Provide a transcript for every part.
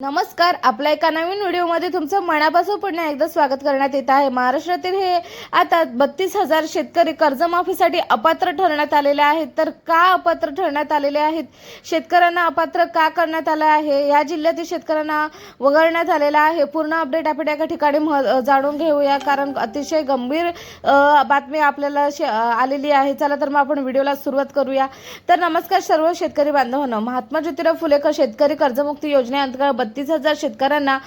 नमस्कार आपल्या एका नवीन व्हिडिओमध्ये तुमचं मनापासून पुन्हा एकदा स्वागत करण्यात येत आहे. महाराष्ट्रातील हे आता बत्तीस हजार शेतकरी कर्जमाफीसाठी अपात्र ठरण्यात आलेले आहेत. तर का अपात्र ठरण्यात आलेले आहेत? शेतकऱ्यांना अपात्र का करण्यात आलं आहे? या जिल्ह्यातील शेतकऱ्यांना वगळण्यात आलेला आहे. पूर्ण अपडेट आपण एका ठिकाणी जाणून घेऊया. कारण अतिशय गंभीर बातमी आपल्याला शे- आलेली आहे. चला तर मग आपण व्हिडिओला सुरुवात करूया. तर नमस्कार सर्व शेतकरी बांधवांना. महात्मा ज्योतिराव फुलेकर शेतकरी कर्जमुक्ती योजनेअंतर्गत बत्तीस हजार शेतकऱ्यांना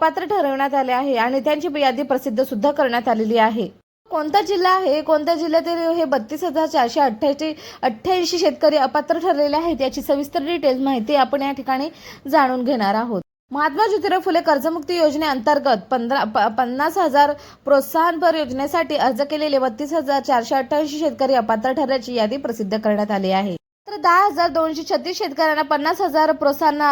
पात्र ठरवण्यात आले आहे आणि त्यांची यादी प्रसिद्ध सुद्धा करण्यात आलेली आहे. कोणता जिल्हा आहे? कोणत्या जिल्ह्यातील हे बत्तीस हजार चारशे अठ्ठ्याऐंशी अठ्ठ्याऐंशी शेतकरी अपात्र ठरलेले आहेत याची सविस्तर डिटेल्स माहिती आपण या ठिकाणी जाणून घेणार आहोत. महात्मा ज्योतिराव फुले कर्जमुक्ती योजनेअंतर्गत पंधरा पन्नास हजार प्रोत्साहनपर योजनेसाठी अर्ज केलेले बत्तीस हजार चारशे अठ्ठ्याऐंशी शेतकरी अपात्र ठरल्याची यादी प्रसिद्ध करण्यात आली आहे. तर दहा हजार दोनशे छत्तीस शेतकऱ्यांना पन्नास हजार प्रोत्साहन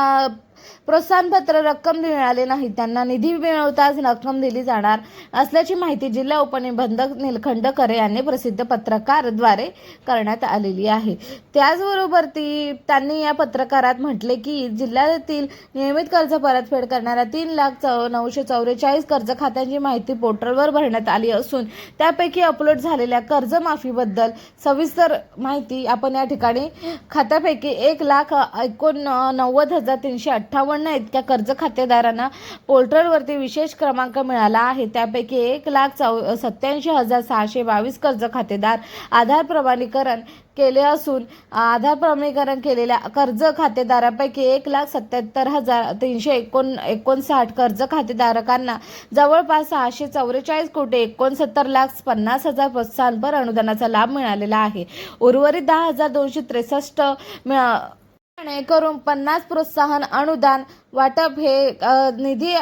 प्रोत्साहनपत्र रक्कम मिळाले नाही. त्यांना निधी मिळवताच रक्कम दिली जाणार असल्याची माहिती जिल्हा उपनिबंधक निलखंडकरे यांनी प्रसिद्ध पत्रकारद्वारे करण्यात आलेली आहे. त्याचबरोबर ती त्यांनी या पत्रकारात म्हटले की जिल्ह्यातील नियमित कर्ज परतफेड करणाऱ्या तीन लाख चौ नऊशे चौवेचाळीस कर्ज खात्यांची माहिती पोर्टलवर भरण्यात आली असून त्यापैकी अपलोड झालेल्या कर्जमाफीबद्दल सविस्तर माहिती आपण या ठिकाणी खात्यापैकी एक लाख एकोण नव्वद हजार तीनशे अठ्ठा अठ्ठावन्न इतक्या कर्ज खातेदारांना पोर्टलवरती विशेष क्रमांक मिळाला आहे. त्यापैकी एक लाख चौ सत्याऐंशी हजार सहाशे बावीस कर्ज खातेदार आधार प्रमाणीकरण केले असून आधार प्रमाणीकरण केलेल्या कर्ज खातेदारापैकी एक लाख सत्याहत्तर हजार तीनशे एकोण एकोणसाठ कर्ज खातेधारकांना जवळपास सहाशे चौवेचाळीस कोटी एकोणसत्तर लाख पन्नास हजार प्रोत्साहनपर अनुदानाचा लाभ मिळालेला आहे. उर्वरित दहा हजार दोनशे त्रेसष्ट मिळा- करून पन्नास प्रोत्साहन अनुदान वाटप हे निधी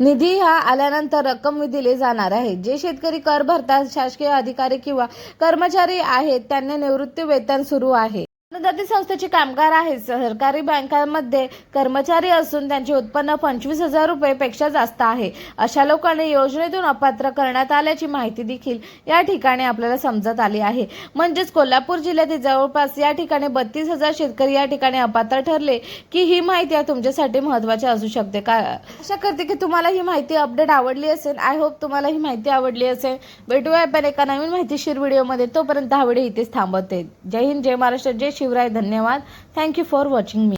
निधी हा आल्यानंतर रक्कम दिली जाणार आहे. जे शेतकरी कर भरतात शासकीय अधिकारी किंवा कर्मचारी आहेत त्यांना निवृत्ती वेतन सुरू आहे. अनुदानित संस्थेचे कामगार आहेत. सरकारी बँकांमध्ये कर्मचारी असून त्यांचे उत्पन्न पंचवीस हजार रुपयेपेक्षा जास्त आहे. अशा लोकांना योजनेतून अपात्र करण्यात आल्याची माहिती देखील या ठिकाणी आपल्याला समजत आली आहे. म्हणजेच कोल्हापूर जिल्ह्यातील जवळपास या ठिकाणी बत्तीस हजार शेतकरी या ठिकाणी अपात्र ठरले की ही माहिती तुमच्यासाठी महत्त्वाची असू शकते. का आशा करते की तुम्हाला ही माहिती अपडेट आवडली असेल. आय होप तुम्हाला ही माहिती आवडली असेल. भेटूया आपण एका नवीन माहितीशीर व्हिडिओमध्ये. तोपर्यंत हा व्हिडिओ इथेच थांबवते. जय हिंद जय महाराष्ट्र जय शिवराय धन्यवाद. Thank you for watching me